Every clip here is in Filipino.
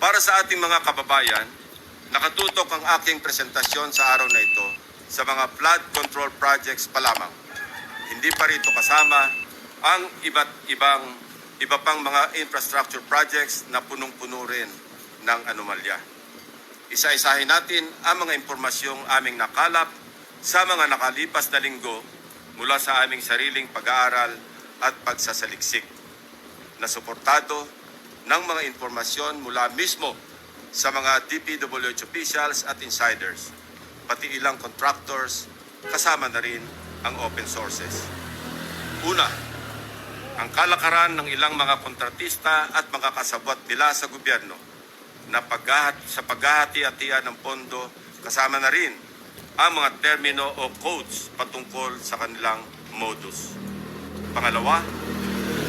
Para sa ating mga kababayan, nakatutok ang aking presentasyon sa araw na ito sa mga flood control projects pa lamang. Hindi pa rito kasama ang iba't ibang iba pang mga infrastructure projects na punong-puno rin ng anomalya. Isa-isahin natin ang mga impormasyong aming nakalap sa mga nakalipas na linggo mula sa aming sariling pag-aaral at pagsasaliksik na suportado ng mga impormasyon mula mismo sa mga DPWH officials at insiders, pati ilang contractors, kasama na rin ang open sources. Una, ang kalakaran ng ilang mga kontratista at mga kasabwat nila sa gobyerno na paghahat, sa paghahati-hatian ng pondo kasama na rin ang mga termino o codes patungkol sa kanilang modus. Pangalawa,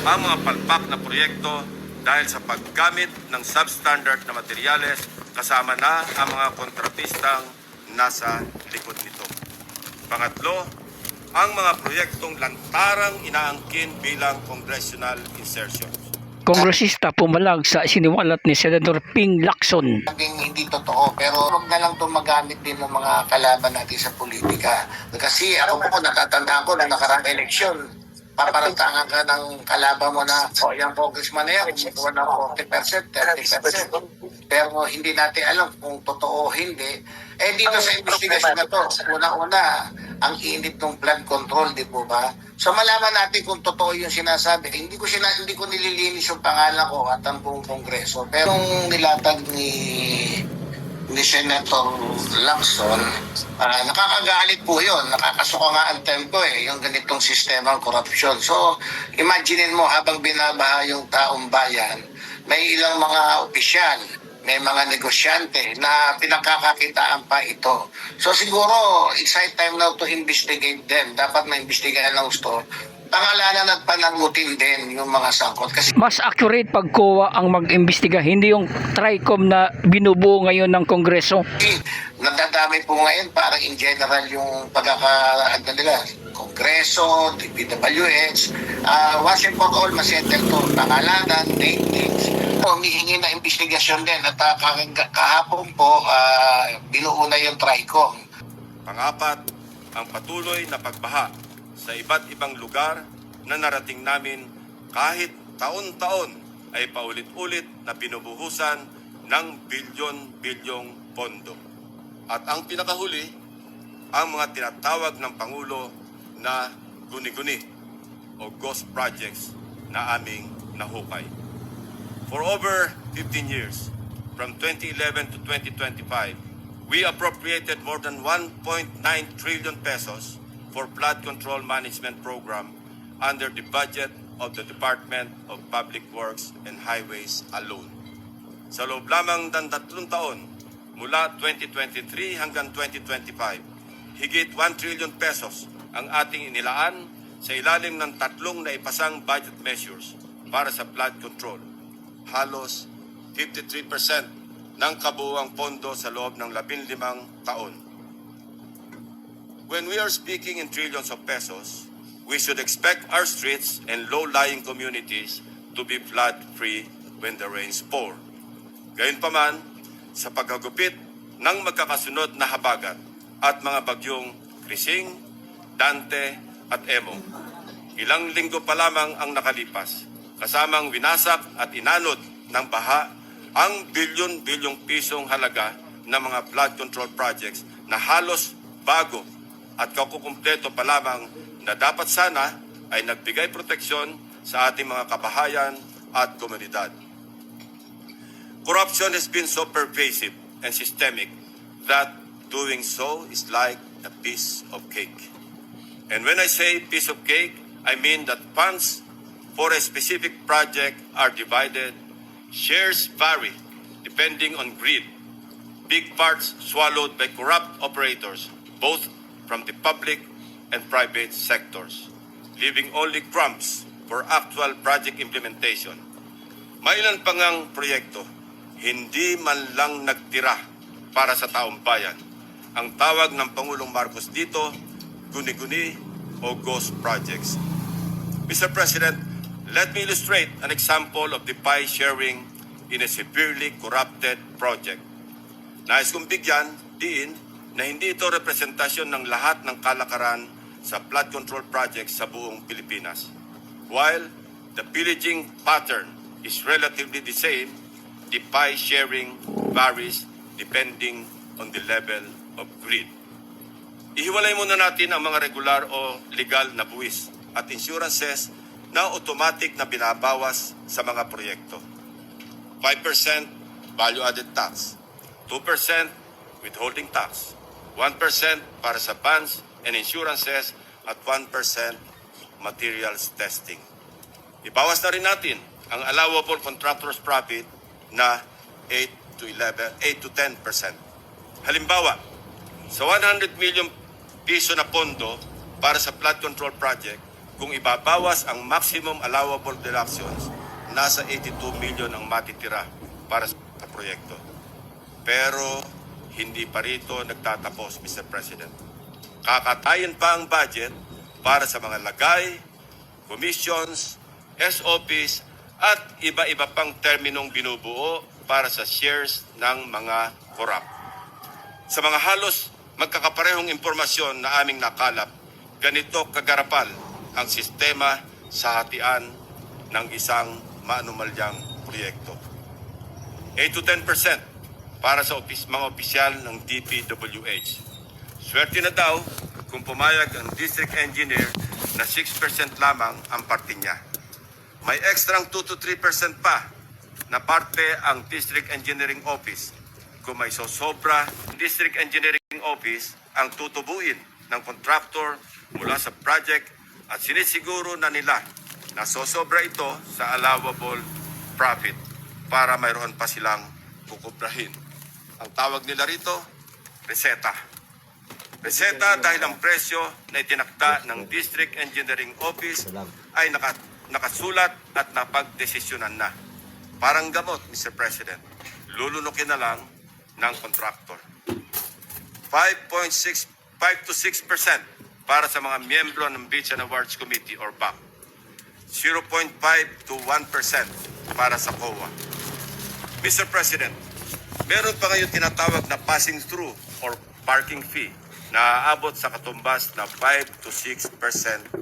ang mga palpak na proyekto dahil sa paggamit ng substandard na materyales kasama na ang mga kontratistang nasa likod nito. Pangatlo, ang mga proyektong lantarang inaangkin bilang congressional insertions. Kongresista pumalag sa siniwalat ni Senador Ping Lacson. sabing hindi totoo pero huwag na lang itong magamit din ng mga kalaban natin sa politika. Kasi ako po natatandaan ko na nakarang eleksyon, paparantangan ka ng kalaban mo na o yung congressman na yan, kumukuha ng 40%, 30%. Pero hindi natin alam kung totoo o hindi. Eh dito sa investigasyon na to, una-una, ang init ng blood control, di po ba? So malaman natin kung totoo yung sinasabi. Hindi ko sina, hindi ko nililinis yung pangalan ko at ang buong kongreso. Pero yung nilatag ni ni Senator Lacson, ah, nakakagalit po yun. Nakakasuka nga ang tempo eh, yung ganitong sistema ng korupsyon. So, imaginein mo habang binabaha yung taong bayan, may ilang mga opisyal, may mga negosyante na pinakakakitaan pa ito. So siguro, it's high time now to investigate them. Dapat na-investigahan ng gusto. Pangalanan at panangutin din yung mga sangkot. Kasi Mas accurate pag COA ang mag-imbestiga, hindi yung TRICOM na binubuo ngayon ng Kongreso. nadadami po ngayon parang in general yung pagkaka ano nila Kongreso, DPWH, uh, once and for all, masettle to pangalanan, name names. Humihingi na investigasyon din at uh, kahapon po uh, binuo na yung TRICOM. Pangapat, ang patuloy na pagbaha sa iba't ibang lugar na narating namin kahit taon-taon ay paulit-ulit na binubuhusan ng bilyon-bilyong pondo. At ang pinakahuli, ang mga tinatawag ng Pangulo na guni-guni o ghost projects na aming nahukay. For over 15 years, from 2011 to 2025, we appropriated more than 1.9 trillion pesos for flood control management program under the budget of the Department of Public Works and Highways alone. Sa loob lamang ng tatlong taon, mula 2023 hanggang 2025, higit 1 trillion pesos ang ating inilaan sa ilalim ng tatlong naipasang budget measures para sa flood control. Halos 53% ng kabuuang pondo sa loob ng 15 taon. When we are speaking in trillions of pesos, we should expect our streets and low-lying communities to be flood-free when the rains pour. Gayunpaman, sa paghagupit ng magkakasunod na habagat at mga bagyong Krising, Dante at Emo, ilang linggo pa lamang ang nakalipas, kasamang winasak at inanod ng baha ang bilyon-bilyong pisong halaga ng mga flood control projects na halos bago at kakukumpleto pa lamang na dapat sana ay nagbigay proteksyon sa ating mga kabahayan at komunidad. Corruption has been so pervasive and systemic that doing so is like a piece of cake. And when I say piece of cake, I mean that funds for a specific project are divided, shares vary depending on greed, big parts swallowed by corrupt operators, both from the public and private sectors, leaving only crumbs for actual project implementation. Mailan pa ngang proyekto, hindi man lang nagtira para sa taong bayan. Ang tawag ng Pangulong Marcos dito, guni-guni o ghost projects. Mr. President, let me illustrate an example of the pie sharing in a severely corrupted project. Nais kong bigyan diin na hindi ito representasyon ng lahat ng kalakaran sa flood control project sa buong Pilipinas. While the pillaging pattern is relatively the same, the pie sharing varies depending on the level of greed. Ihiwalay muna natin ang mga regular o legal na buwis at insurances na automatic na binabawas sa mga proyekto. 5% value-added tax, 2% withholding tax, 1% para sa bonds and insurances at 1% materials testing. Ibawas na rin natin ang allowable contractor's profit na 8 to 11, 8 to 10%. Halimbawa, sa 100 million piso na pondo para sa flood control project, kung ibabawas ang maximum allowable deductions, nasa 82 million ang matitira para sa proyekto. Pero hindi pa rito nagtatapos, Mr. President. Kakatayin pa ang budget para sa mga lagay, commissions, SOPs, at iba-iba pang terminong binubuo para sa shares ng mga korap. Sa mga halos magkakaparehong impormasyon na aming nakalap, ganito kagarapal ang sistema sa hatian ng isang maanumalyang proyekto. 8 to 10% para sa opis, mga opisyal ng DPWH. Swerte na daw kung pumayag ang district engineer na 6% lamang ang parte niya. May ekstrang 2 to 3% pa na parte ang district engineering office. Kung may sosobra, district engineering office ang tutubuin ng contractor mula sa project at sinisiguro na nila na sosobra ito sa allowable profit para mayroon pa silang kukubrahin. Ang tawag nila rito, reseta. Reseta dahil ang presyo na itinakda ng District Engineering Office ay naka, nakasulat at napagdesisyonan na. Parang gamot, Mr. President. Lulunukin na lang ng contractor. 5.6 5 to 6 para sa mga miyembro ng Beach and Awards Committee or BAC. 0.5 to 1 para sa COA. Mr. President, meron pa ngayon tinatawag na passing through or parking fee na aabot sa katumbas na 5 to 6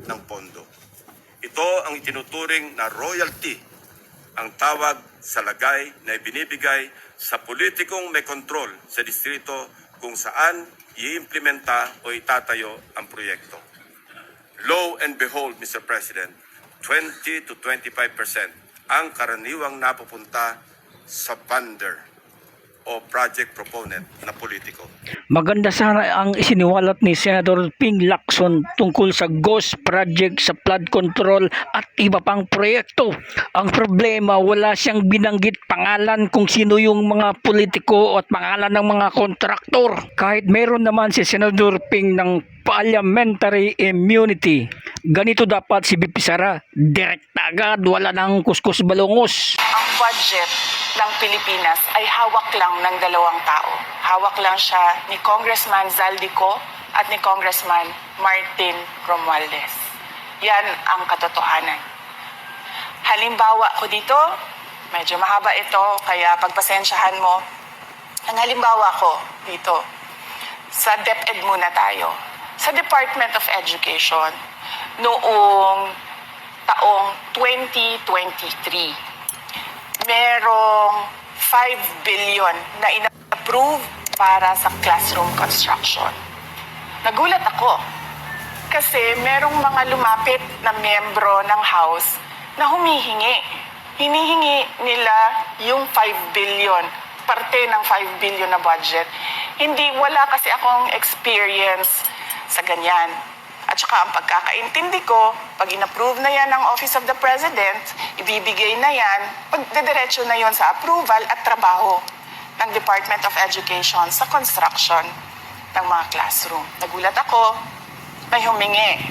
ng pondo. Ito ang itinuturing na royalty, ang tawag sa lagay na ibinibigay sa politikong may kontrol sa distrito kung saan iimplementa o itatayo ang proyekto. Lo and behold, Mr. President, 20 to 25 ang karaniwang napupunta sa funder o project proponent na politiko. Maganda sana ang isiniwalat ni Senator Ping Lacson tungkol sa ghost project sa flood control at iba pang proyekto. Ang problema, wala siyang binanggit pangalan kung sino yung mga politiko at pangalan ng mga kontraktor. Kahit meron naman si Senator Ping ng parliamentary immunity. Ganito dapat si BP Sara. Direkta agad, wala nang kuskus balungos. ang budget ng Pilipinas ay hawak lang ng dalawang tao. Hawak lang siya ni Congressman Zaldico at ni Congressman Martin Romualdez. Yan ang katotohanan. Halimbawa ko dito, medyo mahaba ito, kaya pagpasensyahan mo. Ang halimbawa ko dito, sa DepEd muna tayo. Sa Department of Education, noong taong 2023, merong 5 billion na ina-approve para sa classroom construction. Nagulat ako kasi merong mga lumapit na miyembro ng House na humihingi. Hinihingi nila yung 5 billion, parte ng 5 billion na budget. Hindi, wala kasi akong experience sa ganyan. At saka ang pagkakaintindi ko, pag inapprove na yan ng Office of the President, ibibigay na yan, pagdediretso na yon sa approval at trabaho ng Department of Education sa construction ng mga classroom. Nagulat ako, may humingi.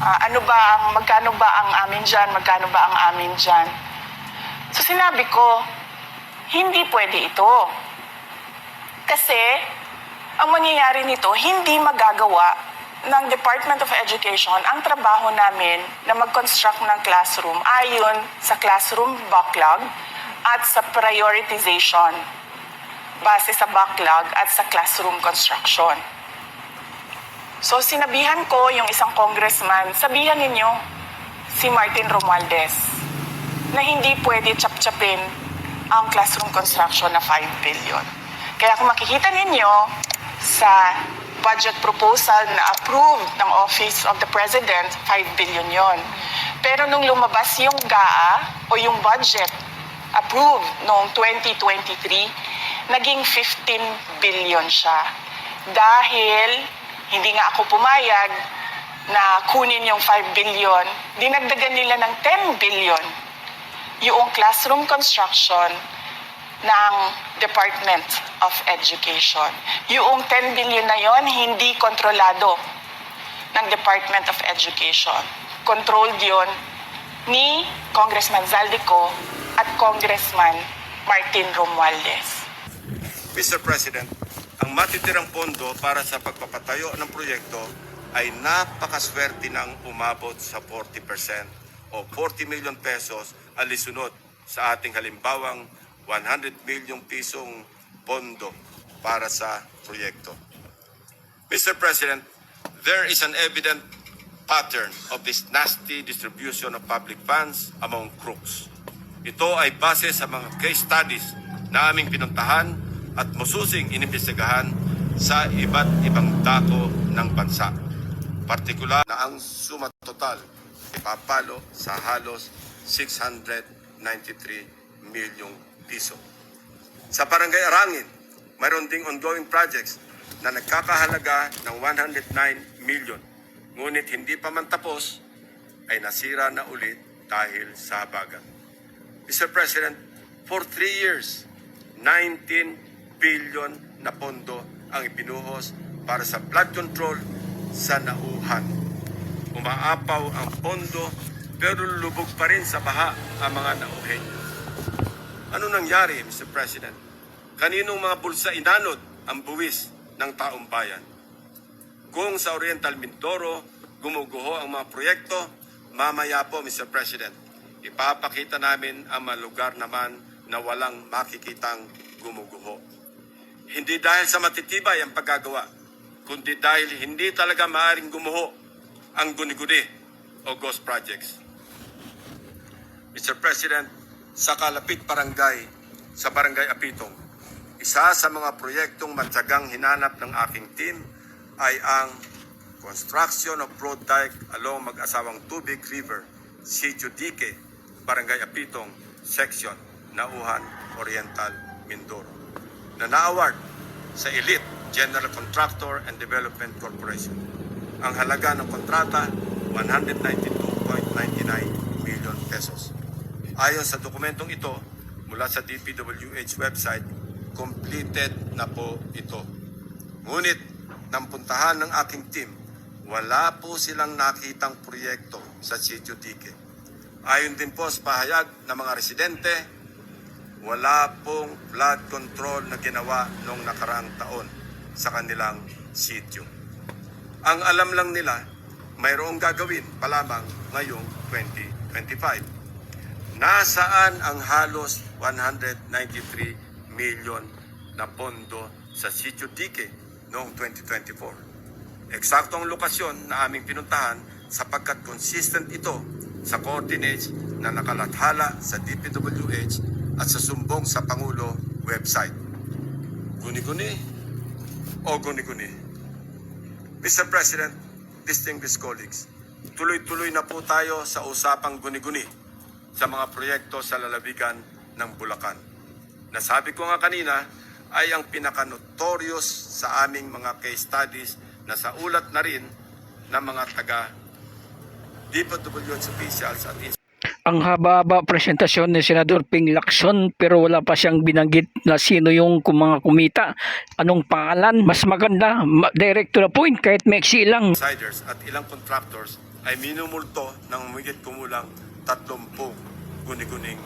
Ah, ano ba ang, magkano ba ang amin dyan, magkano ba ang amin dyan? So sinabi ko, hindi pwede ito. Kasi, ang mangyayari nito, hindi magagawa ng Department of Education ang trabaho namin na mag-construct ng classroom ayon sa classroom backlog, at sa prioritization base sa backlog at sa classroom construction. So sinabihan ko yung isang congressman, sabihan ninyo si Martin Romualdez na hindi pwede chap-chapin ang classroom construction na 5 billion. Kaya kung makikita ninyo sa budget proposal na approved ng Office of the President, 5 billion yon. Pero nung lumabas yung GAA o yung budget approved noong 2023, naging 15 billion siya. Dahil hindi nga ako pumayag na kunin yung 5 billion, dinagdagan nila ng 10 billion yung classroom construction ng Department of Education. Yung 10 billion na yon hindi kontrolado ng Department of Education. Controlled yon ni Congressman Zaldico at Congressman Martin Romualdez. Mr. President, ang matitirang pondo para sa pagpapatayo ng proyekto ay napakaswerte ng umabot sa 40% o 40 million pesos alisunod sa ating halimbawang 100 million pisong pondo para sa proyekto. Mr. President, there is an evident pattern of this nasty distribution of public funds among crooks. Ito ay base sa mga case studies na aming pinuntahan at mususing inimbestigahan sa iba't ibang dako ng bansa. Partikular na ang suma total ipapalo sa halos 693 milyong piso. Sa Barangay Arangin, mayroon ding ongoing projects na nagkakahalaga ng 109 million. Ngunit hindi pa man tapos, ay nasira na ulit dahil sa habagat. Mr. President, for three years, 19 billion na pondo ang ibinuhos para sa flood control sa nauhan. Umaapaw ang pondo pero lubog pa rin sa baha ang mga nauhin. Ano nangyari, Mr. President? Kaninong mga bulsa inanod ang buwis ng taong bayan? Kung sa Oriental Mindoro gumuguho ang mga proyekto, mamaya po, Mr. President, ipapakita namin ang mga lugar naman na walang makikitang gumuguho. Hindi dahil sa matitibay ang paggagawa, kundi dahil hindi talaga maaring gumuho ang guni-guni o ghost projects. Mr. President, sa Kalapit Barangay, sa Barangay Apitong, isa sa mga proyektong matyagang hinanap ng aking team ay ang construction of road dike along mag-asawang Tubig River, Sitio Dique, Barangay Apitong, Section, Nauhan, Oriental, Mindoro, na na-award sa Elite General Contractor and Development Corporation. Ang halaga ng kontrata, 192.99 million pesos. Ayon sa dokumentong ito, mula sa DPWH website, completed na po ito. Ngunit, nang puntahan ng aking team, wala po silang nakitang proyekto sa Sitio Dique. Ayon din po sa pahayag ng mga residente, wala pong flood control na ginawa noong nakaraang taon sa kanilang sitio. Ang alam lang nila, mayroong gagawin pa lamang ngayong 2025. Nasaan ang halos 193 million na pondo sa Sitio Dique noong 2024? Eksaktong lokasyon na aming pinuntahan sapagkat consistent ito sa coordinates na nakalathala sa DPWH at sa sumbong sa Pangulo website. Guni-guni o guni-guni? Mr. President, distinguished colleagues, tuloy-tuloy na po tayo sa usapang guni-guni sa mga proyekto sa lalawigan ng Bulacan. Nasabi ko nga kanina ay ang pinaka-notorious sa aming mga case studies na sa ulat na rin ng mga taga DPWH officials at Ang haba-haba presentasyon ni Senador Ping Lacson pero wala pa siyang binanggit na sino yung mga kumita. Anong pangalan? Mas maganda, ma- direct to the point kahit maiksi lang. insiders at ilang contractors ay minumulto ng humigit kumulang 30 guni-guning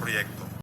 proyekto.